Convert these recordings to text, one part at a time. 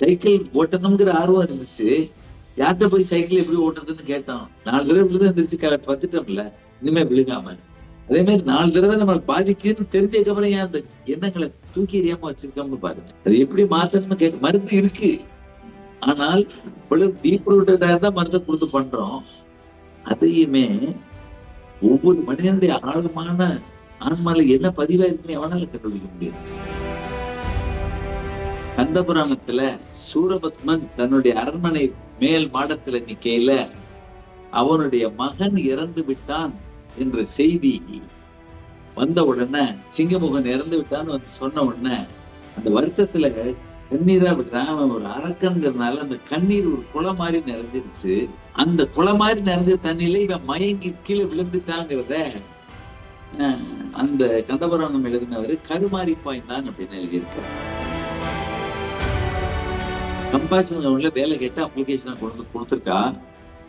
Cycle ஓட்டணுங்கிற ஆர்வம் இருந்துச்சு. யார்கிட்ட போய் சைக்கிள் எப்படி ஓட்டுறதுன்னு கேட்டோம். நாலு தடவை விழுந்து எந்திரிச்சு கல பத்துட்டோம்ல இனிமே விழுகாம. அதே மாதிரி நாலு தடவை நம்ம பாதிக்குதுன்னு தெரிஞ்சதுக்கப்புறம் ஏன் அந்த எண்ணங்களை தூக்கி எறியாம வச்சிருக்கோம்னு பாருங்க. அது எப்படி மாத்தணும்னு கேட்க மருந்து இருக்கு. ஆனால் பலர் டீப்ரூட்டடாக தான் மருந்தை கொடுத்து பண்றோம். அதையுமே ஒவ்வொரு மனிதனுடைய ஆழமான ஆன்மால என்ன பதிவாயிருக்குன்னு எவனால கண்டுபிடிக்க முடியாது கந்தபுராணத்துல சூரபத்மன் தன்னுடைய அரண்மனை மேல் மாடத்துல நிக்கையில அவனுடைய மகன் இறந்து விட்டான் என்ற செய்தி வந்த உடனே சிங்கமுகன் இறந்து விட்டான்னு வந்து சொன்ன உடனே அந்த வருத்தத்துல கண்ணீரா விடுறான். ஒரு அரக்கங்கிறதுனால அந்த கண்ணீர் ஒரு குளம் மாதிரி நிறைஞ்சிருச்சு. அந்த குளம் மாதிரி நிறைஞ்ச தண்ணியில இவன் மயங்கி கீழே விழுந்துட்டாங்கிறத அந்த கந்தபுராணம் எழுதினவர் கருமாரி பாய்ந்தான் அப்படின்னு எழுதியிருக்காரு. கம்பாஷன் உள்ள வேலை கேட்டு அப்ளிகேஷன் கொண்டு கொடுத்துருக்கா?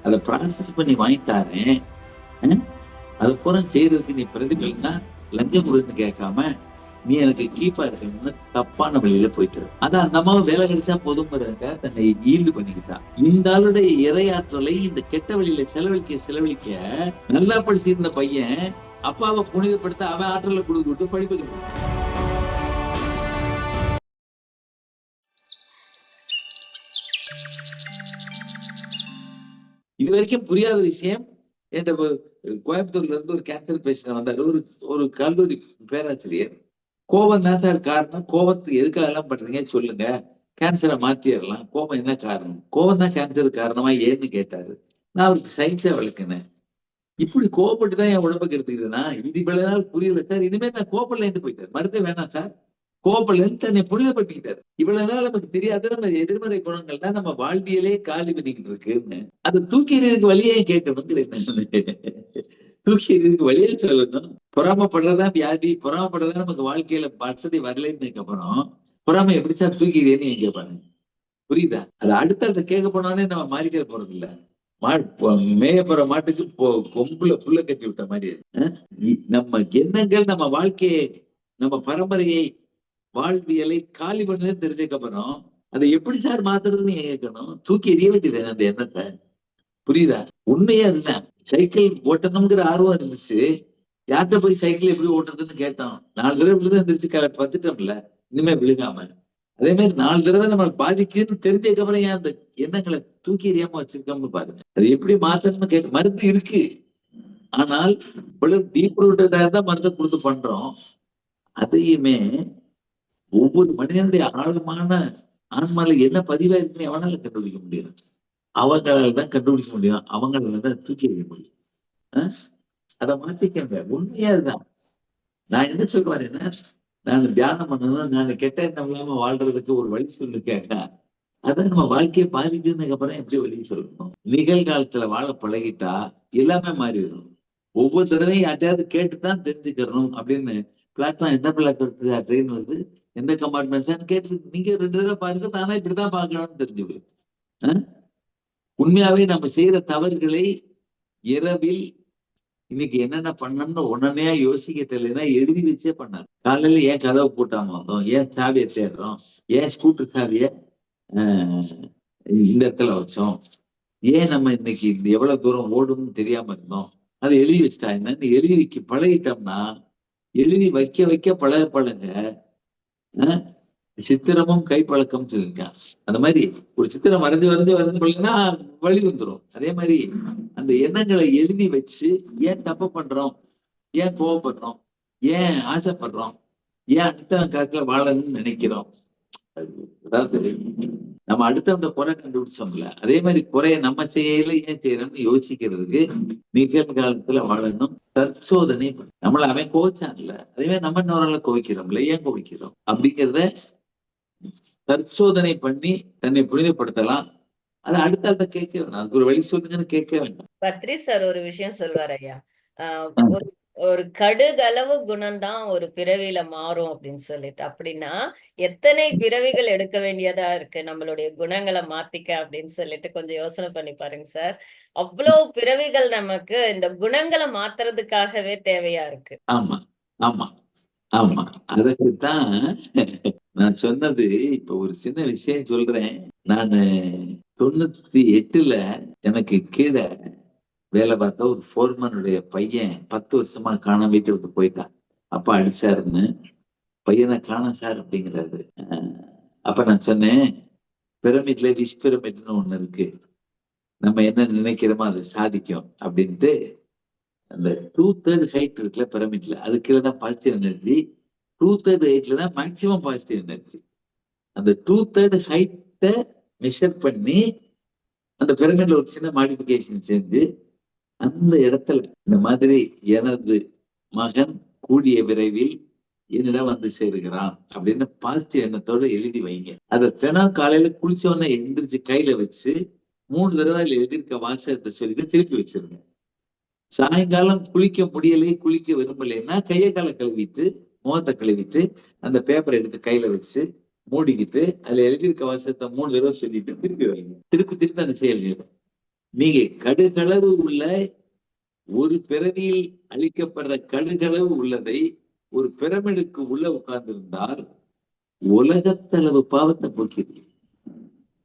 அதை ப்ராசஸ் பண்ணி வாங்கிட்டாரேன் அஹ், அது பூரா செய்யறதுக்கு நீ பிரதிபலினா லஞ்சம் கொடுத்து கேட்காம நீ எனக்கு கீப்பா இருக்கணும்னு தப்பான வழியில போயிட்டு அதான் அந்த அம்மாவை வேலை கிடைச்சா போதுங்கிறத தன்னை ஈல்டு பண்ணிக்கிட்டா. இந்த ஆளுடைய இறையாற்றலை இந்த கெட்ட வழியில செலவழிக்க செலவழிக்க நல்லா படிச்சிருந்த பையன் அப்பாவை புனிதப்படுத்த அவன் ஆற்றலை கொடுத்துட்டு படிப்புக்கு இது வரைக்கும் புரியாத விஷயம். என்ற கோயம்புத்தூர்ல இருந்து ஒரு கேன்சர் பேஷண்ட் வந்தாரு. ஒரு ஒரு கல்லூரி பேராசிரியர். கோபம் தான் சார் காரணம். கோபத்துக்கு எதுக்காக எல்லாம் பண்றீங்கன்னு சொல்லுங்க. கேன்சரை மாத்திடலாம் கோபம் என்ன காரணம்? கோபம் தான் கேன்சருக்கு காரணமா ஏன்னு கேட்டாரு. நான் அவருக்கு சயின்ஸா விளக்குனேன். இப்படி கோபப்பட்டு தான் என் உடம்புக்கு எடுத்துக்கிட்டேன்னா இது இவ்வளவு நாள் புரியல சார். இனிமே நான் கோபம்லேருந்து போயிட்டேன். மருந்து வேணாம் சார். கோபலன் தன்னை புனிதப்படுத்திக்கிட்டாரு. இவ்வளவு நாள் நமக்கு தெரியாத நம்ம எதிர்மறை குணங்கள் தான் நம்ம வாழ்வியலே காலி பண்ணிக்கிட்டு இருக்குன்னு அதை தூக்கி எறியதுக்கு வழியே கேட்கணுங்கிறேன் தூக்கி எறியதுக்கு வழியே சொல்லணும். பொறாமப்படுறதா வியாதி பொறாமப்படுறதா நமக்கு வாழ்க்கையில வசதி வரலன்னு அப்புறம் பொறாம எப்படி சார் தூக்கி எறியன்னு கேட்பாங்க. புரியுதா? அது அடுத்த கேட்க போனோடனே நம்ம மாறிக்கிற போறது இல்ல மா மேய போற மாட்டுக்கு கொம்புல புல்ல கட்டி விட்ட மாதிரி நம்ம எண்ணங்கள் நம்ம வாழ்க்கையை நம்ம பரம்பரையை வாழ்வியலை காலி பண்ணுதுன்னு தெரிஞ்சதுக்கு அப்புறம் அதை எப்படி சார் மாத்துறதுன்னு கேட்கணும் தூக்கி எறிய வேண்டியது அந்த எண்ணத்தை. புரியுதா? உண்மையே அதுதான். சைக்கிள் ஓட்டணுங்கிற ஆர்வம் இருந்துச்சு. யார்கிட்ட போய் சைக்கிள் எப்படி ஓட்டுறதுன்னு கேட்டோம். நாலு தடவை விழுந்து எந்திரிச்சு கலை பத்துட்டோம்ல. இனிமே விழுகாம. அதே மாதிரி நாலு தடவை நம்ம பாதிக்குதுன்னு தெரிஞ்சதுக்கு அப்புறம் ஏன் அந்த எண்ணங்களை தூக்கி எறியாம வச்சிருக்கோம்னு பாருங்க. அது எப்படி மாத்தணும்னு கேட்க மருந்து இருக்கு. ஆனால் டீப் ரூட்டடா தான் மருந்தை கொடுத்து பண்றோம். அதையுமே ஒவ்வொரு மனிதனுடைய ஆழமான ஆன்மால என்ன பதிவா இருக்குன்னு எவனால கண்டுபிடிக்க முடியும்? அவங்களால தான் கண்டுபிடிக்க முடியும். அவங்களால தான் தூக்கி வைக்க முடியும். அதை மாத்திக்கங்க. உண்மையா அதுதான். நான் என்ன சொல்லுவாருன்னா நான் தியானம் பண்ணணும் நான் கெட்ட எண்ணம் இல்லாம வாழ்றதுக்கு ஒரு வழி சொல்லு கேட்டா அதான் நம்ம வாழ்க்கையை பாதிக்கிறதுக்கு அப்புறம் எப்படி வழி சொல்லணும்? நிகழ்காலத்துல வாழ பழகிட்டா எல்லாமே மாறிடும் ஒவ்வொரு தடவையும் யார்ட்டையாவது கேட்டுதான் தெரிஞ்சுக்கிறணும் அப்படின்னு பிளாட்ஃபார்ம் எந்த பிளாட்ஃபார்ம் ட்ரெயின் வருது. எந்த கம்பார்ட்மெண்ட் கேட்டு நீங்க ரெண்டு தடவை பாருங்க தானே இப்படிதான் பாக்கணும்னு தெரிஞ்சு போயிடும். உண்மையாவே நம்ம செய்யற தவறுகளை இரவில் இன்னைக்கு என்னென்ன பண்ணணும்னு உடனே யோசிக்க தெரியலன்னா எழுதி வச்சே பண்ணார் காலையில ஏன் கதவை போட்டாம வந்தோம்? ஏன் சாவியை தேடுறோம் ஏன் ஸ்கூட்டர் சாவிய ஆஹ், இந்த இடத்துல வச்சோம்? ஏன் நம்ம இன்னைக்கு இந்த எவ்வளவு தூரம் ஓடும்னு தெரியாம இருந்தோம்? அதை எழுதி வச்சுட்டா என்னன்னு எழுதி வைக்க பழகிட்டோம்னா எழுதி வைக்க வைக்க பழக பழக சித்திரமும் கைப்பழக்கம் சொல்லியிருக்கான் அந்த மாதிரி ஒரு சித்திரம் வரைஞ்சு வரைஞ்சு வரைஞ்சு பழகினா வழி வந்துரும். அதே மாதிரி அந்த எண்ணங்களை எழுதி வச்சு ஏன் தப்பு பண்றோம்? ஏன் கோவப்படுறோம்? ஏன் ஆசைப்படுறோம்? ஏன் அடுத்த காலத்துல வாழணும்னு நினைக்கிறோம்? அதாவது நம்ம அடுத்தவங்க குறை கண்டுபிடிச்சோம்ல. அதே மாதிரி குறைய நம்ம செய்யல ஏன் செய்யறோம்னு யோசிக்கிறதுக்கு நிகழ்காலத்துல வாழணும். தற்சோதனை. நம்மள அவன் கோவிச்சான்ல. அதே மாதிரி நம்ம இன்னொரு கோவிக்கிறோம்ல. ஏன் கோவிக்கிறோம்? அப்படிங்கிறத தற்சோதனை பண்ணி தன்னை புனிதப்படுத்தலாம். அது அடுத்த ஆள்கிட்ட கேட்க வேண்டாம் அதுக்கு ஒரு வழி சொல்லுங்கன்னு கேட்க வேண்டாம் பத்ரி சார் ஒரு விஷயம் சொல்வார் ஐயா. ஒரு ஒரு கடுகளவு குணம்தான் ஒரு பிறவியில மாறும் அப்படின்னு சொல்லிட்டு. அப்படின்னா எத்தனை பிறவிகள் எடுக்க வேண்டியதா இருக்கு? நம்மளுடைய குணங்களை மாத்திக்க அப்படின்னு சொல்லிட்டு கொஞ்சம் யோசனை பண்ணி பாருங்க சார். அவ்வளவு பிறவிகள் நமக்கு இந்த குணங்களை மாத்துறதுக்காகவே தேவையா இருக்கு. ஆமா ஆமா ஆமா. அதுக்குதான் நான் சொன்னது. இப்ப ஒரு சின்ன விஷயம் சொல்றேன். நான் தொண்ணூத்தி எட்டுல எனக்கு கீழே வேலை பார்த்தா ஒரு ஃபோர்மனுடைய பையன் பத்து வருஷமா காண வீட்டை விட்டு போயிட்டான். அப்பா அடிச்சாருன்னு பையனை காணோம் சார் அப்படிங்கிறாரு. அப்ப நான் சொன்னேன் பிரமிட்ல டிஷ் பிரமிட்னு ஒண்ணு இருக்கு. நம்ம என்ன நினைக்கிறோமோ அதை சாதிக்கும் அப்படின்ட்டு அந்த டூ தேர்ட் ஹைட் இருக்குல்ல பிரமிட்ல அது கீழே தான் பாசிட்டிவ் எனர்ஜி டூ தேர்ட் ஹைட்ல தான் மேக்சிமம் பாசிட்டிவ் எனர்ஜி அந்த டூ தேர்ட் ஹைட்டை மெஷர் பண்ணி அந்த பிரமிட்ல ஒரு சின்ன மாடிஃபிகேஷன் செஞ்சு அந்த இடத்துல இந்த மாதிரி எனது மகன் கூடிய விரைவில் என்னிடம் வந்து சேருகிறான் அப்படின்னு பாசிட்டிவ் எண்ணத்தோட எழுதி வைங்க. அதை தினம் காலையில குளிச்ச உடனே எந்திரிச்சு கையில வச்சு மூணு தடவை அதுல எழுதியிருக்க வாசகத்தை சொல்லிட்டு திருப்பி வச்சிருங்க. சாயங்காலம் குளிக்க முடியலையே குளிக்க விரும்பலைன்னா கையை காலை கழுவிட்டு முகத்தை கழுவிட்டு அந்த பேப்பரை எடுத்து கையில வச்சு மூடிக்கிட்டு அதுல எழுதியிருக்க வாசகத்தை மூணு தடவை சொல்லிட்டு திருப்பி வைங்க. திருப்பி திருப்பி அந்த செயல் நேரம் நீங்க கடுகளவு உள்ள ஒரு பிறவியில் அளிக்கப்படுற கடுகளவு உள்ளதை ஒரு பிரமிடுக்கு உள்ள உட்கார்ந்திருந்தால் உலகத்தளவு பாவத்தை போக்கிடுது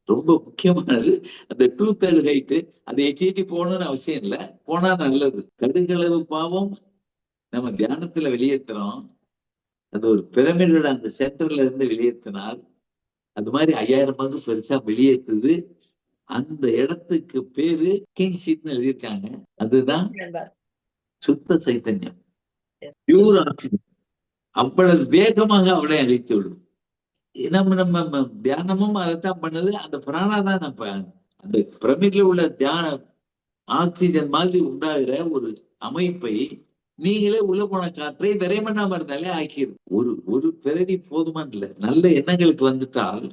ரொம்ப முக்கியமானது. அந்த டூ தேர்ட் ஹைட்டு அதை எச்சிட்டு போகணும்னு அவசியம் இல்லை. போனா நல்லது. கடுகளவு பாவம் நம்ம தியானத்துல வெளியேற்றுறோம் அது ஒரு பிரமிடோட அந்த சென்டர்ல இருந்து வெளியேற்றினால் அது மாதிரி ஐயாயிரம் பங்கு பெருசா வெளியேற்றுது அந்த இடத்துக்கு பேரு கிங் ஷீட்னு எழுதியிருக்காங்க. அதுதான். சுத்த சைத்தன்யம். பியூர் ஆக்சிஜன் அவ்வளவு வேகமாக அவளை அழித்து விடும். நம்ம நம்ம தியானமும் அதைத்தான் பண்ணுது. அந்த பிராணா தான் நம்ம அந்த பிரமிட்ல உள்ள தியான ஆக்சிஜன் மாதிரி உண்டாகிற ஒரு அமைப்பை நீங்களே உள்ள போன காற்றை விரைமண்ணாம இருந்தாலே ஆக்கிடும் ஒரு ஒரு பிறவி போதுமான இல்ல. நல்ல எண்ணங்களுக்கு வந்துட்டால்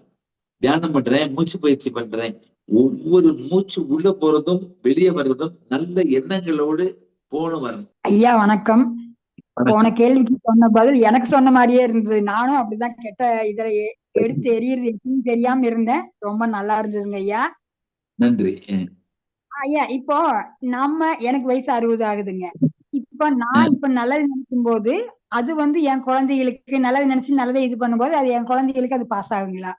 தியானம் பண்றேன் மூச்சு பயிற்சி பண்றேன். ஒவ்வொரு மூச்சு உள்ள போறதும் வெளியே வர்றதும் நல்ல எண்ணங்களோடு போன வரணும் ஐயா வணக்கம். போன கேள்விக்கு சொன்ன பதில் எனக்கு சொன்ன மாதிரியே இருந்தது. நானும் அப்படிதான் கெட்ட இதுல எடுத்து எரியறது எப்படின்னு தெரியாம இருந்தேன். ரொம்ப நல்லா இருந்ததுங்க ஐயா. நன்றி. ஐயா இப்போ நம்ம எனக்கு வயசு அறுபது ஆகுதுங்க. இப்ப நான் இப்ப நல்லது நினைக்கும் போது அது வந்து என் குழந்தைகளுக்கு நல்லது நினைச்சு நல்லதை இது பண்ணும்போது அது என் குழந்தைகளுக்கு அது பாஸ் ஆகுங்களா?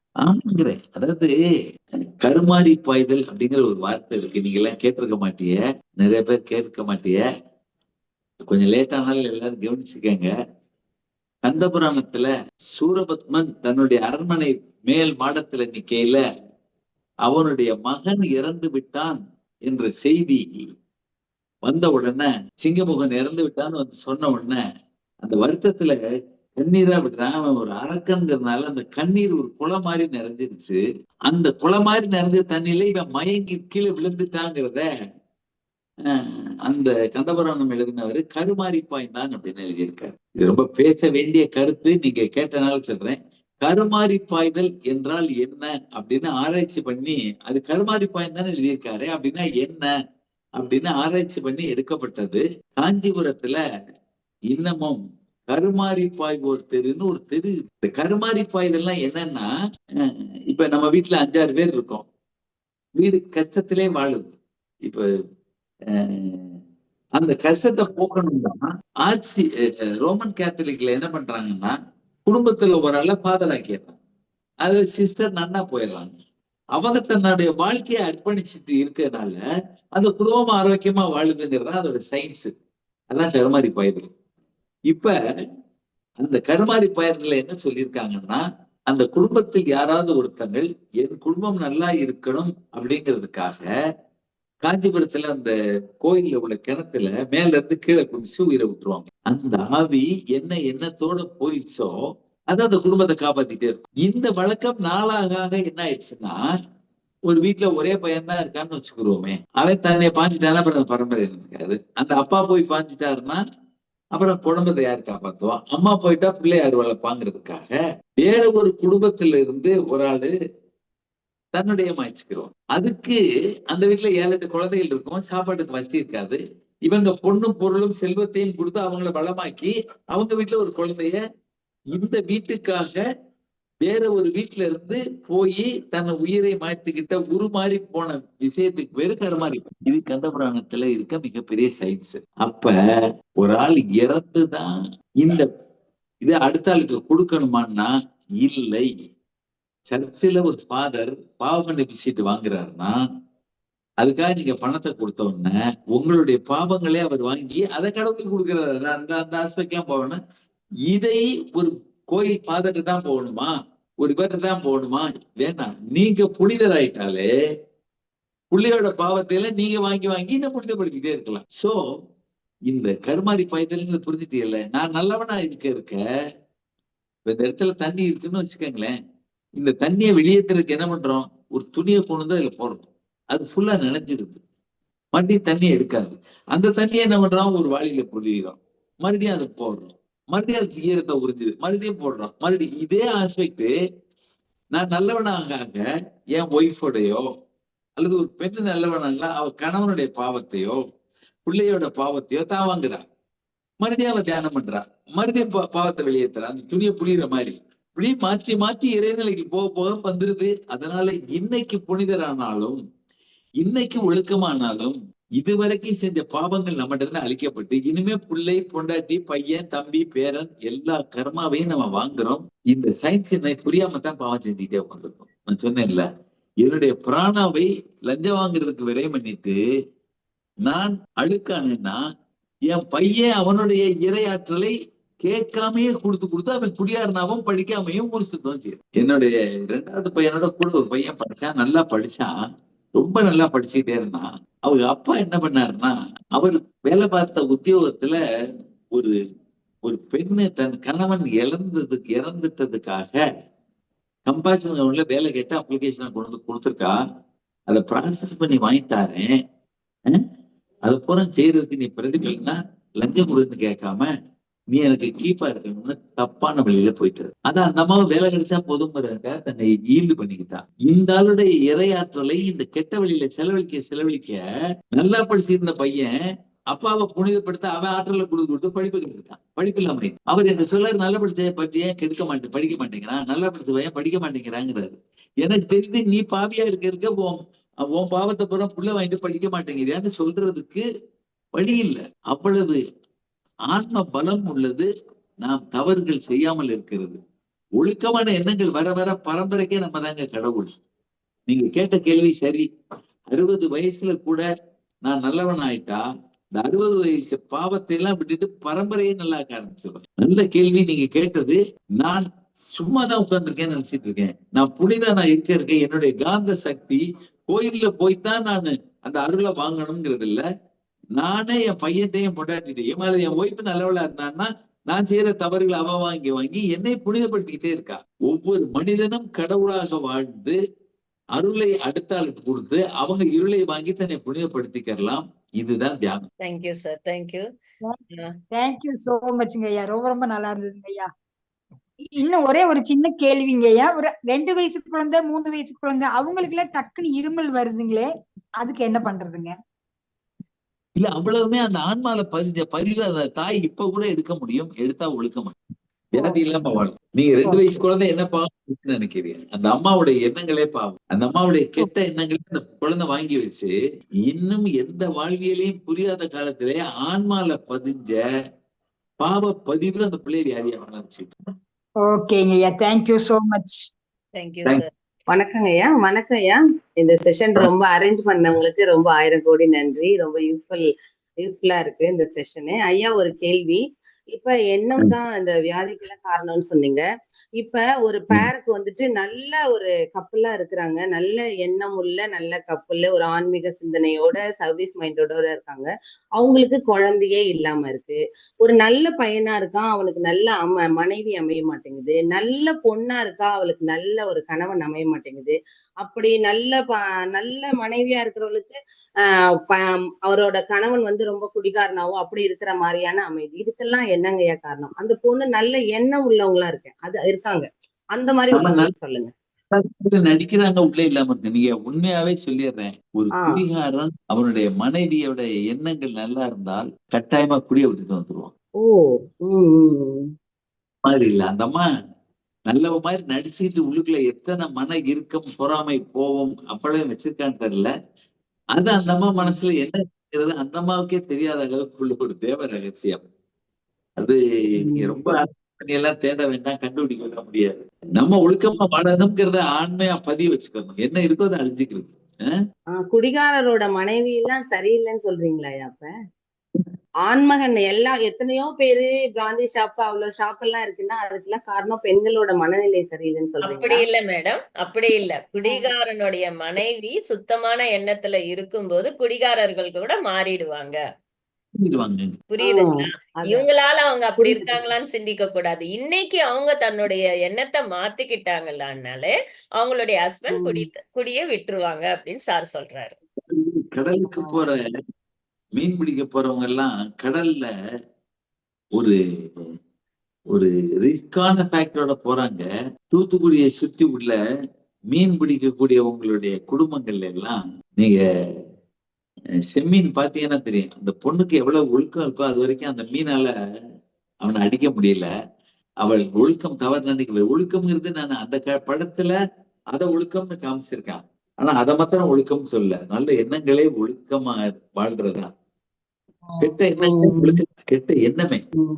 அதாவது கருமாடி பாய்தல் அப்படிங்கிற ஒரு வார்த்தை இருக்கு. நீங்க எல்லாம் கேட்டிருக்க மாட்டிய. நிறைய பேர் கேட்க மாட்டிய. கொஞ்சம் லேட் ஆனாலும் எல்லாரும் கவனிச்சுக்கங்க. கந்தபுராணத்துல சூரபத்மன் தன்னுடைய அரண்மனை மேல் மாடத்துல நிக்கையில அவனுடைய மகன் இறந்து விட்டான் என்ற செய்தி வந்த உடனே சிங்கமுகன் இறந்து விட்டான்னு வந்து சொன்ன உடனே அந்த வருத்தத்துல கண்ணீரா விடுறான். அவன் ஒரு அரக்கங்கிறதுனால அந்த கண்ணீர் ஒரு குளம் மாதிரி நிறைஞ்சிருச்சு. அந்த குளம் மாதிரி நிறைஞ்ச தண்ணியில இவன் மயங்கி கீழே விழுந்துட்டாங்கிறத அந்த கந்தபுராணம் எழுதினவர் கருமாறி பாய்ந்தான் அப்படின்னு எழுதியிருக்காரு. இது ரொம்ப பேச வேண்டிய கருத்து. நீங்க கேட்டனால சொல்றேன். கருமாறி பாய்தல் என்றால் என்ன அப்படின்னு ஆராய்ச்சி பண்ணி அது கருமாறி பாய்ந்தான் எழுதியிருக்காரு. அப்படின்னா என்ன? அப்படின்னு ஆராய்ச்சி பண்ணி எடுக்கப்பட்டது. காஞ்சிபுரத்துல இன்னமும் கருமாரி பாய்வோர் தெருன்னு ஒரு தெரு. இந்த கருமாரி பாய்தெல்லாம் என்னன்னா இப்ப நம்ம வீட்டுல அஞ்சாறு பேர் இருக்கோம். வீடு கஷ்டத்திலே வாழுது இப்ப அந்த கஷ்டத்தை போக்கணும்னா ஆட்சி ரோமன் கேத்தலிக்ல என்ன பண்றாங்கன்னா குடும்பத்துல ஒரு ஆள பாதராக்கிடுறாங்க அது சிஸ்டர் நன்னா போயிடுறாங்க. அவங்க தன்னுடைய வாழ்க்கையை அர்ப்பணிச்சுட்டு இருக்கிறதுனால அந்த குடும்பம் ஆரோக்கியமா வாழுதுங்கிறது அதோட சயின்ஸ். அதான் கருமாரி பாய்தல் இப்ப அந்த கருமாரி பயன்ல என்ன சொல்லியிருக்காங்கன்னா அந்த குடும்பத்தில் யாராவது ஒருத்தங்கள் என் குடும்பம் நல்லா இருக்கணும் அப்படிங்கிறதுக்காக காஞ்சிபுரத்துல அந்த கோயில்ல உள்ள கிணத்துல மேல இருந்து கீழே குடிச்சு உயிரை விட்டுருவாங்க அந்த ஆவி என்ன எண்ணத்தோட போயிடுச்சோ அது அந்த குடும்பத்தை காப்பாத்திட்டே இருக்கும். இந்த வழக்கம் நாளாக ஆக என்ன ஆயிடுச்சுன்னா ஒரு வீட்டுல ஒரே பையன் தான் இருக்கான்னு வச்சுக்கிருவோமே அவன் தன்னை பாஞ்சிட்டானா அப்புறம் பரம்பரை இருக்காது? அந்த அப்பா போய் பாஞ்சிட்டாருன்னா அப்புறம் குழந்தை யார் காப்பாத்துவா? அம்மா போயிட்டா பிள்ளை யார் வளர்ப்பாங்கிறதுக்காக வேற ஒரு குடும்பத்துல இருந்து ஒரு ஆளு தன்னுடைய மாய்ச்சிக்கிறோம் அதுக்கு அந்த வீட்டுல ஏழு எட்டு குழந்தைகள் இருக்கும். சாப்பாட்டுக்கு வசதி இருக்காது. இவங்க பொண்ணும் பொருளும் செல்வத்தையும் கொடுத்து அவங்கள வளமாக்கி அவங்க வீட்டுல ஒரு குழந்தைய இந்த வீட்டுக்காக வேற ஒரு வீட்டுல இருந்து போய் தன் உயிரை மாத்திக்கிட்ட உருமாறி போன விஷயத்துக்கு பேரு கருமாறி இது கந்தபுராணத்துல இருக்க மிகப்பெரிய சயின்ஸ் அப்ப ஒரு ஆள் இறந்துதான் இந்த இதை அடுத்த ஆளுக்கு கொடுக்கணுமான்னா இல்லை. சர்ச்சில் ஒரு ஃபாதர் பாவ மன்னிப்பு சீட்டு வாங்குறாருன்னா அதுக்காக நீங்க பணத்தை கொடுத்த உடனே உங்களுடைய பாவங்களே அவர் வாங்கி அதை கடவுளுக்கு கொடுக்குறாரு. அந்த அந்த ஆஸ்பெக்ட் போவேன்னா இதை ஒரு கோயில் ஃபாதர்ட்டு தான் போகணுமா? ஒரு பேர்ட்டு தான் போகணுமா? வேண்டாம் நீங்க புனிதராயிட்டாலே பிள்ளையோட பாவத்தையில நீங்க வாங்கி வாங்கி என்ன புனிதப்படுத்திட்டே இருக்கலாம். சோ இந்த கருமாரி பாய்தல்ங்கிறது புரிஞ்சுட்டீங்கல்ல நான் நல்லவனா இருக்க இருக்க இந்த இடத்துல தண்ணி இருக்குன்னு வச்சுக்கோங்களேன். இந்த தண்ணியை வெளியேற்றுறதுக்கு என்ன பண்றோம்? ஒரு துணியை கொண்டு தான் இதுல போடுறோம் அது ஃபுல்லா நனைஞ்சிருது. மறுபடியும் தண்ணி எடுக்காது. அந்த தண்ணியை என்ன பண்றோம்? ஒரு வாளியில பொழிகிறோம் மறுபடியும் அதை போடுறோம். மறுபடியும் அதுக்கு ஈரத்தை உறிஞ்சுது. மறுபடியும் போடுறோம். மறுபடியும் இதே ஆஸ்பெக்ட் நான் நல்லவனாக என் ஒய்ஃபோடையோ அல்லது ஒரு பெண்ணு நல்லவனா அவ கணவனுடைய பாவத்தையோ பிள்ளையோட பாவத்தையோ தான் வாங்குறா. மறுபடியும் அவ தியானம் பண்றா. மறுபடியும் பா- பாவத்தை வெளியேத்துறா. அந்த துணியை புளியுற மாதிரி. இப்படி மாத்தி மாத்தி இறைநிலைக்கு போக போக வந்துருது. அதனால இன்னைக்கு புனிதரானாலும் இன்னைக்கு ஒழுக்கமானாலும் இதுவரைக்கும் செஞ்ச பாவங்கள் நம்மகிட்ட இருந்து அழிக்கப்பட்டு இனிமே பிள்ளை பொண்டாட்டி பையன் தம்பி பேரன் எல்லா கர்மாவையும் நம்ம வாங்குறோம். இந்த சயின்ஸ் என்ன புரியாம தான் பாவம் செஞ்சுட்டே உட்காந்துருக்கோம். நான் சொன்னேன்ல என்னுடைய பிராணாவை லஞ்சம் வாங்குறதுக்கு விரை பண்ணிட்டு நான் அழுக்கானேன்னா என் பையன் அவனுடைய இரையாற்றலை கேட்காமயே கொடுத்து கொடுத்து அவன் குடியாரனாவும் படிக்காமையும் ஒரு சரி செய்யும். என்னுடைய ரெண்டாவது பையனோட கூட ஒரு பையன் படிச்சான் நல்லா படிச்சான். ரொம்ப நல்லா படிச்சுக்கிட்டே இருந்தான். அவங்க அப்பா என்ன பண்ணாருன்னா அவர் வேலை பார்த்த உத்தியோகத்துல ஒரு ஒரு பெண்ணு தன் கணவன் இழந்ததுக்கு இறந்துட்டதுக்காக கம்பாஷன் உள்ள வேலை கேட்டு அப்ளிகேஷன் கொண்டு கொடுத்துருக்கா. அதை ப்ராசஸ் பண்ணி வாங்கிட்டாரேன் அது பூரா செய்யறதுக்கு நீ பிரதிபலினா லஞ்சம் கொடுன்னு கேட்காம நீ எனக்கு கீப்பா இருக்கணும்னு தப்பான வழியில போயிட்டு அதான் அந்த அம்மாவை வேலை கிடைச்சா போதுங்கிறத தன்னை ஈல்டு பண்ணிக்கிட்டான் இந்த ஆளுடைய இறையாற்றலை இந்த கெட்ட வழியில செலவழிக்க செலவழிக்க நல்லா படிச்சிருந்த பையன் அப்பாவை புனிதப்படுத்த அவன் ஆற்றலை கொடுத்து கொடுத்து படிப்பு கெடுத்துட்டான் படிப்பு இல்லாம அவர் என்ன சொல்றாரு நல்ல படிச்ச பத்தியன் கெடுக்க மாட்டேன் படிக்க மாட்டேங்கிறான். நல்லா படிச்ச பையன் படிக்க மாட்டேங்கிறாங்கிறாரு. எனக்கு தெரிஞ்சு நீ பாவியா இருக்க இருக்க உன் உன் பாவத்தை புறம் புள்ள வாங்கிட்டு படிக்க மாட்டேங்கிறியான்னு சொல்றதுக்கு வழி இல்ல. அவ்வளவு ஆன்ம பலம் உள்ளது. நாம் தவறுகள் செய்யாமல் இருக்கிறது. ஒழுக்கமான எண்ணங்கள் வர வர பரம்பரைக்கே நம்ம தாங்க கடவுள். நீங்க கேட்ட கேள்வி சரி. அறுபது வயசுல கூட நான் நல்லவன் ஆயிட்டா இந்த அறுபது வயசு பாவத்தை எல்லாம் விட்டுட்டு பரம்பரையே நல்லா ஆரம்பிச்சிருவேன். நல்ல கேள்வி நீங்க கேட்டது. நான் சும்மா தான் உட்கார்ந்துருக்கேன்னு நினைச்சிட்டு இருக்கேன். நான் புனிதா நான் இருக்க இருக்கேன் என்னுடைய காந்த சக்தி கோயில்ல போய்தான் நான் அந்த அருளை வாங்கணுங்கிறது இல்ல நானே என் பையன்ட்டையும் பொண்டாட்டிட்டையும் அல்லது என் ஒய்ஃபு நல்லவளா இருந்தான்னா நான் செய்யற தவறுகளை அவ வாங்கி வாங்கி என்னை புனிதப்படுத்திக்கிட்டே இருக்கா. ஒவ்வொரு மனிதனும் கடவுளாக வாழ்ந்து அருளை அடுத்தாளுக்கு கொடுத்து அவங்க இருளை வாங்கி தன்னை புனிதப்படுத்திக்கலாம் இதுதான் தியானம். Thank you sir thank you thank you so மச்ங்க ஐயா. ரொம்ப ரொம்ப நல்லா இருந்ததுங்க ஐயா. இன்னும் ஒரே ஒரு சின்ன கேள்விங்க ஐயா. ஒரு ரெண்டு வயசு குழந்தை மூணு வயசு குழந்தை அவங்களுக்கு எல்லாம் டக்குன்னு இருமல் வருதுங்களே அதுக்கு என்ன பண்றதுங்க? இல்ல அவ்வளவுமே அந்த ஆன்மால பதிஞ்ச பதிவு அந்த தாய் இப்ப கூட எடுக்க முடியும் எடுத்தா ஒழுக்க மாட்டோம் வியாதி இல்லாம வாழும் நீங்க ரெண்டு வயசு குழந்தை என்ன பாவம் நினைக்கிறீங்க? அந்த அம்மாவுடைய எண்ணங்களே பாவம். அந்த அம்மாவுடைய கெட்ட எண்ணங்களே அந்த குழந்தை வாங்கி வச்சு இன்னும் எந்த வாழ்வியலையும் புரியாத காலத்திலே ஆன்மால பதிஞ்ச பாவ பதிவுல அந்த பிள்ளை வியாதியா வளர்ச்சி ஓகேங்க ஐயா thank you so much thank you Thank- sir வணக்கங்க ஐயா வணக்கம் ஐயா. இந்த செஷன் ரொம்ப அரேஞ்ச் பண்ணவங்களுக்கு ரொம்ப ஆயிரம் கோடி நன்றி. ரொம்ப யூஸ்ஃபுல் யூஸ்ஃபுல்லா இருக்கு இந்த செஷனு ஐயா ஒரு கேள்வி. இப்ப எண்ணம் தான் இந்த வியாதிக்கெல்லாம் காரணம்னு சொன்னீங்க. இப்ப ஒரு பேருக்கு வந்துட்டு நல்ல ஒரு கப்பலா இருக்கிறாங்க. நல்ல எண்ணம் உள்ள நல்ல கப்பல் ஒரு ஆன்மீக சிந்தனையோட சர்வீஸ் மைண்டோட இருக்காங்க. அவங்களுக்கு குழந்தையே இல்லாம இருக்கு. ஒரு நல்ல பையனா இருக்கான் அவனுக்கு நல்ல அம மனைவி அமைய மாட்டேங்குது. நல்ல பொண்ணா இருக்கா அவளுக்கு நல்ல ஒரு கணவன் அமைய மாட்டேங்குது. அப்படி நல்ல ப- நல்ல மனைவியா இருக்கிறவளுக்கு ஆஹ் அவரோட கணவன் வந்து ரொம்ப குடிகாரனாவோ அப்படி இருக்கிற மாதிரியான அமைதி. இதுக்கெல்லாம் என்னங்கய்யா காரணம்? அந்த பொண்ணு நல்ல எண்ணம் உள்ளவங்களா இருக்கேன். அது இருக்காங்க. அந்த மாதிரி சொல்லுங்க. நடிக்கிறாங்க உள்ள இல்லாம இருக்கு. நீங்க உண்மையாவே சொல்லிடுறேன். ஒரு. குடிகாரன் அவனுடைய மனைவியோட எண்ணங்கள் நல்லா இருந்தால் கட்டாயமா குடிய விட்டுட்டு வந்துருவான். மாதிரி இல்ல. அந்த அம்மா நல்லவ மாதிரி நடிச்சுட்டு உள்ளுக்குள்ள எத்தனை மன இறுக்கம் பொறாமை கோபம் அப்படியே வச்சிருக்கான்னு தெரியல. அது அந்த அம்மா மனசுல என்ன இருக்கிறது அந்த அம்மாவுக்கே தெரியாத அளவுக்கு உள்ள ஒரு தேவ ரகசியம். அது நீங்க ரொம்ப எல்லாம் தேட வேண்டாம் கண்டுபிடிக்க முடியாது. நம்ம ஒழுக்கமா வாழணுங்கிறத ஆண்மையா பதிய வச்சுக்கணும். என்ன இருக்கோ அதை அழிஞ்சுக்கிறது. குடிகாரரோட மனைவி எல்லாம் சரியில்லைன்னு சொல்றீங்களா அப்ப ஆண்மகன் எல்லாம் எத்தனையோ பேரு பிராந்தி ஷாப் அவ்வளவு ஷாப் எல்லாம் இருக்குன்னா அதுக்கெல்லாம் காரணம் பெண்களோட மனநிலை சரியில்லைன்னு அப்படி சொல்றீங்களா இல்ல மேடம். அப்படி இல்ல. குடிகாரனுடைய மனைவி சுத்தமான எண்ணத்துல இருக்கும்போது குடிகாரர்கள் கூட மாறிடுவாங்க. புரியுதுங்களா. இவங்களால அவங்க அப்படி. இருக்காங்களான்னு சிந்திக்க கூடாது இன்னைக்கு அவங்க தன்னுடைய எண்ணத்தை மாத்திக்கிட்டாங்களான்னாலே அவங்களுடைய ஹஸ்பண்ட். குடி குடிய விட்டுருவாங்க அப்படின்னு சார் சொல்றாரு கடலுக்கு போற மீன் பிடிக்க போறவங்க எல்லாம் கடல்ல ஒரு ஒரு ரிஸ்கான ஃபேக்டரோட போறாங்க தூத்துக்குடியை சுத்தி உள்ள மீன் பிடிக்கக்கூடிய உங்களுடைய குடும்பங்கள்ல எல்லாம் நீங்க செம்மீன் பாத்தீங்கன்னா தெரியும். அந்த பொண்ணுக்கு எவ்வளவு ஒழுக்கம் இருக்கோ அது வரைக்கும் அந்த மீனால அவனை அடிக்க முடியல. அவள் ஒழுக்கம் தவறு நினைக்கல ஒழுக்கம்ங்கிறது நான் அந்த படத்துல அத ஒழுக்கம்னு காமிச்சிருக்கான் ஆனா அதை மாத்திரம் ஒழுக்கம் சொல்ல நல்ல எண்ணங்களே ஒழுக்கமா வாழ்றதா கெட்ட எண்ணங்கள். ஒழுக்க கெட்ட எண்ணமே. ம்.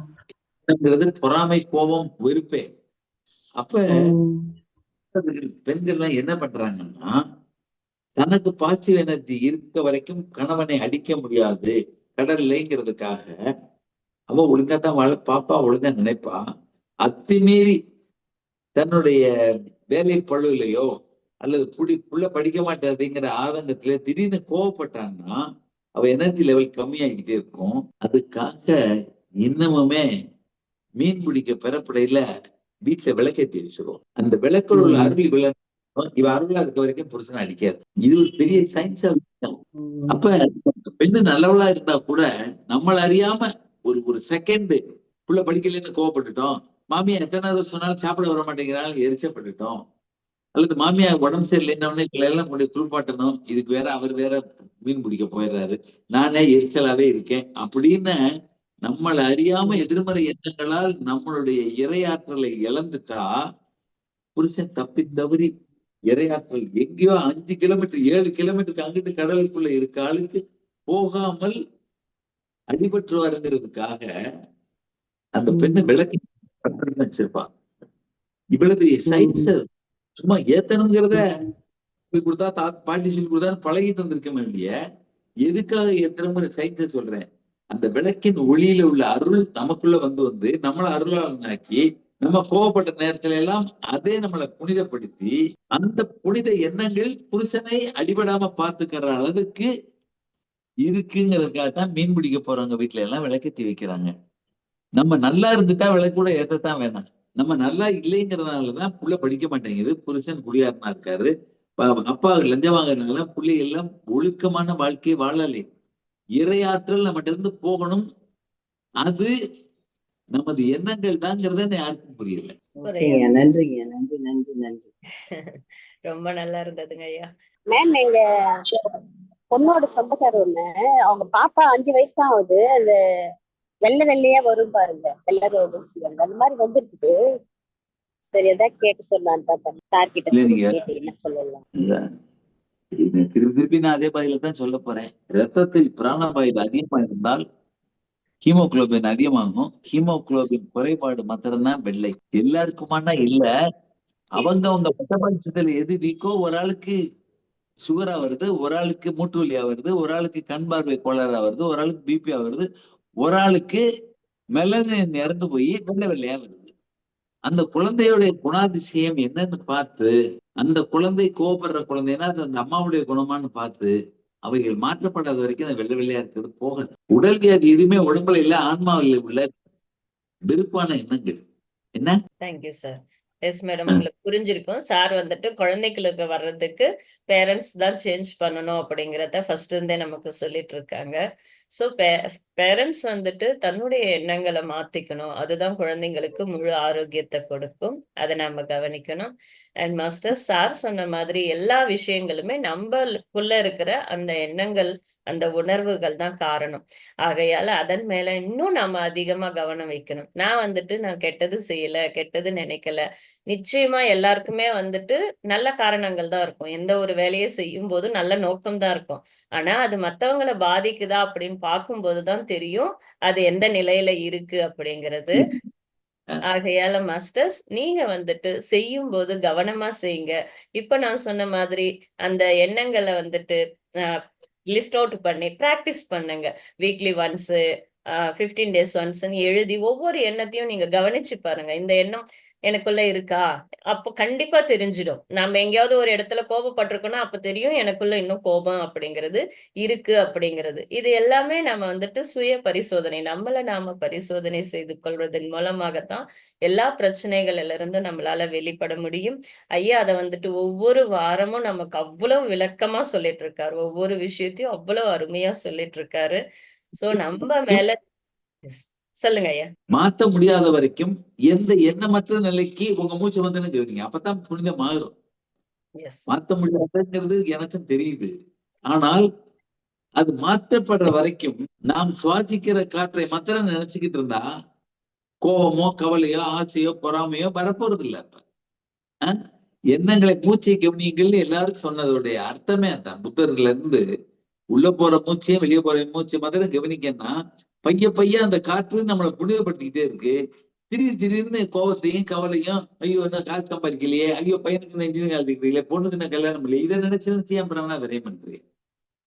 எண்ணங்கிறது பொறாமை கோபம் வெறுப்பே. அப்ப. பெண்கள்லாம் என்ன பண்றாங்கன்னா தனக்கு பாசிட்டிவ் எனர்ஜி இருக்க வரைக்கும் கணவனை அடிக்க முடியாது. கடல்லைங்கிறதுக்காக அவ ஒழுங்கா தான் வாழ பாப்பா ஒழுங்கா நினைப்பா. அத்துமீறி தன்னுடைய வேலை பழுவிலையோ அல்லது புடி புள்ள படிக்க மாட்டாதுங்கிற ஆதங்கத்திலே திடீர்னு கோவப்பட்டான்னா அவ எனர்ஜி லெவல் கம்மியாகிட்டே இருக்கும். அதுக்காக இன்னமுமே மீன் பிடிக்க பெறப்படையில வீட்டுல விளக்கேத்தி வச்சிருவோம். அந்த விளக்கில் உள்ள. அருள் விள இவ இருக்க வரைக்கும் புருஷனை அடிக்காது இது ஒரு பெரிய சயின்ஸா. அப்ப பெண்ணு நல்லவளா இருந்தா கூட நம்மள அறியாம ஒரு ஒரு செகண்ட் புள்ள படிக்கலைன்னு கோவப்பட்டுட்டோம். மாமியா எத்தனை தடவை சொன்னாலும் சாப்பிட வர மாட்டேங்கிறாலும் எரிச்சப்பட்டுட்டோம். அல்லது மாமியா உடம்பு சரியில்லைன்னு எல்லாம் கொண்டு குளிப்பாட்டணும். இதுக்கு வேற அவர் வேற மீன் பிடிக்க போயிடுறாரு. நானே எரிச்சலாவே இருக்கேன். அப்படின்னு நம்மளை அறியாம எதிர்மறை எண்ணங்களால் நம்மளுடைய இரையாற்றலை இழந்துட்டா புருஷன் தப்பி தவறி இரையாற்றல் எங்கேயோ அஞ்சு கிலோமீட்டர் ஏழு கிலோமீட்டருக்கு அங்கிட்டு கடலுக்குள்ள இருக்க ஆளுக்கு போகாமல் அடிபட்டுருவாருங்கிறதுக்காக அந்த பெண்ணை விளக்கி பண்றேன்னு வச்சிருப்பா. இவ்வளவு சயின்ஸ் சும்மா ஏத்தணுங்கிறத கொடுத்தா தா பாட்டி சொல்லி கொடுத்தா பழகி தந்திருக்க வேண்டிய எதுக்காக ஏத்தணுங்கிற சயின்ஸ சொல்றேன். அந்த விளக்கின் ஒளியில உள்ள அருள் நமக்குள்ள வந்து வந்து நம்மள அருளாளனாக்கி நம்ம கோவப்பட்ட நேரத்துல எல்லாம் அதே நம்மளை புனிதப்படுத்தி அந்த புனித எண்ணங்கள் புருஷனை அடிபடாம பாத்துக்கிற அளவுக்கு இருக்குங்கிறதுக்காக தான் மீன் பிடிக்க போறவங்க வீட்டுல எல்லாம் விளக்கத்தி வைக்கிறாங்க. நம்ம நல்லா இருந்துட்டா விளக்கு கூட ஏத்தத்தான் வேணாம். நம்ம நல்லா இல்லைங்கிறதுனாலதான் புள்ள படிக்க மாட்டேங்குது. புருஷன் குடியாரனா இருக்காரு. அப்பா லஞ்சம் வாங்குறதுனால புள்ளை எல்லாம் ஒழுக்கமான வாழ்க்கையை வாழலை. இறையாற்றல் நம்மகிட்ட இருந்து போகணும். அது நமது எண்ணங்கள் தாங்கிறத யாருக்கும் புரியல. நன்றிங்க நன்றி நன்றி நன்றி. ரொம்ப நல்லா இருந்ததுங்க ஐயா. மேம் எங்க பொண்ணோட சொந்தக்காரர் ஒண்ணு அவங்க பாப்பா அஞ்சு வயசு தான் ஆகுது அந்த வெள்ளை வெள்ளையா வரும் பாருங்க வெள்ளை ரோடு சொல்லுவாங்க அந்த மாதிரி வந்துருக்குது. சரி எதாவது கேட்டு சொல்லலான்னு தான். சார் கிட்ட என்ன சொல்லலாம். திருப்பி திருப்பி நான் அதே பதில தான் சொல்ல போறேன். ரத்தத்தில் பிராணவாயு அதிகமா இருந்தால் ஹீமோகுளோபின் அதிகமாகும். ஹீமோகுளோபின் குறைபாடு மாத்திரம்தான் வெள்ளை. எல்லாருக்குமானா இல்ல. அவங்க அவங்க பட்டபட்சத்துல எது வீக்கோ ஒரு ஆளுக்கு சுகரா வருது ஒரு ஆளுக்கு மூட்டு வலியா வருது ஒரு ஆளுக்கு கண் பார்வை கோளாறா வருது ஒரு ஆளுக்கு பிபியா வருது ஒரு ஆளுக்கு மெலனின் இறந்து போய் வெள்ளை வெள்ளையா வருது. அந்த குழந்தையுடைய குணாதிசயம் என்னன்னு பார்த்து அந்த குழந்தை கோபடுற குழந்தைன்னா அது அந்த அம்மாவுடைய குணமான்னு பார்த்து அவைகள் மாற்றப்படாத வரைக்கும் அந்த வெள்ளை வெள்ளையா இருக்கிறது போகாது. உடல் வியாதி எதுவுமே உடம்புல இல்ல ஆன்மாவில் உள்ள வெறுப்பான எண்ணங்கள். என்ன? தேங்க்யூ சார் எஸ் மேடம் உங்களுக்கு புரிஞ்சிருக்கும். சார் வந்துட்டு குழந்தைகளுக்கு வர்றதுக்கு பேரண்ட்ஸ் தான் சேஞ்ச் பண்ணணும் அப்படிங்கிறத ஃபர்ஸ்ட் இருந்தே நமக்கு சொல்லிட்டு இருக்காங்க. ஸோ பேரண்ட்ஸ் வந்துட்டு தன்னுடைய எண்ணங்களை மாத்திக்கணும். அதுதான் குழந்தைங்களுக்கு முழு ஆரோக்கியத்தை கொடுக்கும். அதை நம்ம கவனிக்கணும். அண்ட் மாஸ்டர் சார் சொன்ன மாதிரி எல்லா விஷயங்களுமே நம்மளுக்குள்ள இருக்கிற அந்த எண்ணங்கள் அந்த உணர்வுகள் தான் காரணம். ஆகையால அதன் மேல இன்னும் நாம அதிகமா கவனம் வைக்கணும். நான் வந்துட்டு நான் கெட்டது செய்யல கெட்டது நினைக்கல. நிச்சயமா எல்லாருக்குமே வந்துட்டு நல்ல காரணங்கள் தான் இருக்கும். எந்த ஒரு வேலையை செய்யும் போது நல்ல நோக்கம் தான் இருக்கும். ஆனா அது மத்தவங்கள பாதிக்குதா அப்படின்னு பார்க்கும்போது தான் தெரியும் அது எந்த நிலையில இருக்கு அப்படிங்கிறது. ஆகையால மாஸ்டர்ஸ் நீங்க வந்துட்டு செய்யும் போது கவனமா செய்யுங்க. இப்ப நான் சொன்ன மாதிரி அந்த எண்ணங்களை வந்துட்டு லிஸ்ட் அவுட் பண்ணி ப்ராக்டிஸ் பண்ணுங்க. வீக்லி ஒன்ஸ் ஃபிஃப்டீன் டேஸ் ஒன்ஸ்ன்னு எழுதி ஒவ்வொரு எண்ணத்தையும் நீங்க கவனிச்சு பாருங்க. இந்த எண்ணம் எனக்குள்ள இருக்கா? அப்போ கண்டிப்பா தெரிஞ்சிடும். நாம எங்கேயாவது ஒரு இடத்துல கோபப்பட்டிருக்கோம்னா அப்ப தெரியும் எனக்குள்ள இன்னும் கோபம் அப்படிங்கிறது இருக்கு அப்படிங்கிறது. இது எல்லாமே நம்ம வந்துட்டு சுய பரிசோதனை நம்மள நாம பரிசோதனை செய்து கொள்வதன் மூலமாகத்தான் எல்லா பிரச்சனைகள்ல இருந்தும் நம்மளால வெளிப்பட முடியும். ஐயா அதை வந்துட்டு ஒவ்வொரு வாரமும் நமக்கு அவ்வளவு விளக்கமா சொல்லிட்டு இருக்காரு ஒவ்வொரு விஷயத்தையும் அவ்வளவு அருமையா சொல்லிட்டு இருக்காரு சோ நம்ம மேல. சொல்லுங்க ஐயா. மாத்த முடியாத வரைக்கும் எந்த எண்ணமற்ற நிலைக்கு உங்க மூச்சு வந்து கவனிங்க அப்பதான் புனிதம் எஸ் மாத்த முடியாதுங்கிறது எனக்கும் தெரியுது. ஆனால் அது மாற்றப்படுற வரைக்கும் நாம் சுவாசிக்கிற காற்றை மாத்திரம் நினைச்சுக்கிட்டு இருந்தா கோபமோ கவலையோ ஆசையோ பொறாமையோ வரப்போறது இல்ல அஹ்? எண்ணங்களை மூச்சை கவனிங்கள்னு எல்லாரும் சொன்னதோடைய அர்த்தமே அதான். புத்தர்ல இருந்து உள்ள போற மூச்சையும் வெளியே போற மூச்சை மாத்திரம் கவனிக்கன்னா பைய பைய அந்த காற்று நம்மளை புனிதப்படுத்திக்கிட்டே இருக்கு. திடீர் திடீர்னு கோவத்தையும் கவலையும் ஐயோ என்ன காசு சம்பாதிக்கலையே ஐயோ பையனுக்கு நான் இன்ஜினியரிங் எழுதிக்கிறீங்களே பொண்ணுக்கு நான் கல்யாணம் பண்ணல இதை நினைச்சு என் பிறகு விரையம் பண்றேன்.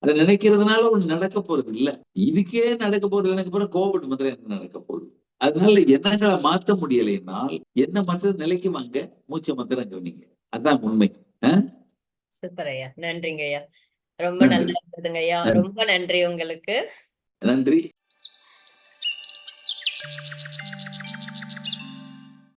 அதை நினைக்கிறதுனால ஒண்ணு நடக்க போறது இல்ல. இதுக்கே நடக்க போறது எனக்கு பிறகு கோபப்பட்டு மாத்திரம் என்ன நடக்க போகுது? அதனால எண்ணங்களை மாத்த முடியலைன்னால் என்ன மற்ற நிலைக்கு வாங்க மூச்சை மாத்திரம் கவனிங்க அதான் உண்மை. சூப்பர் ஐயா. நன்றிங்க ஐயா. ரொம்ப. நல்லா இருந்ததுங்க ஐயா. ரொம்ப நன்றி உங்களுக்கு. நன்றி. Thank you.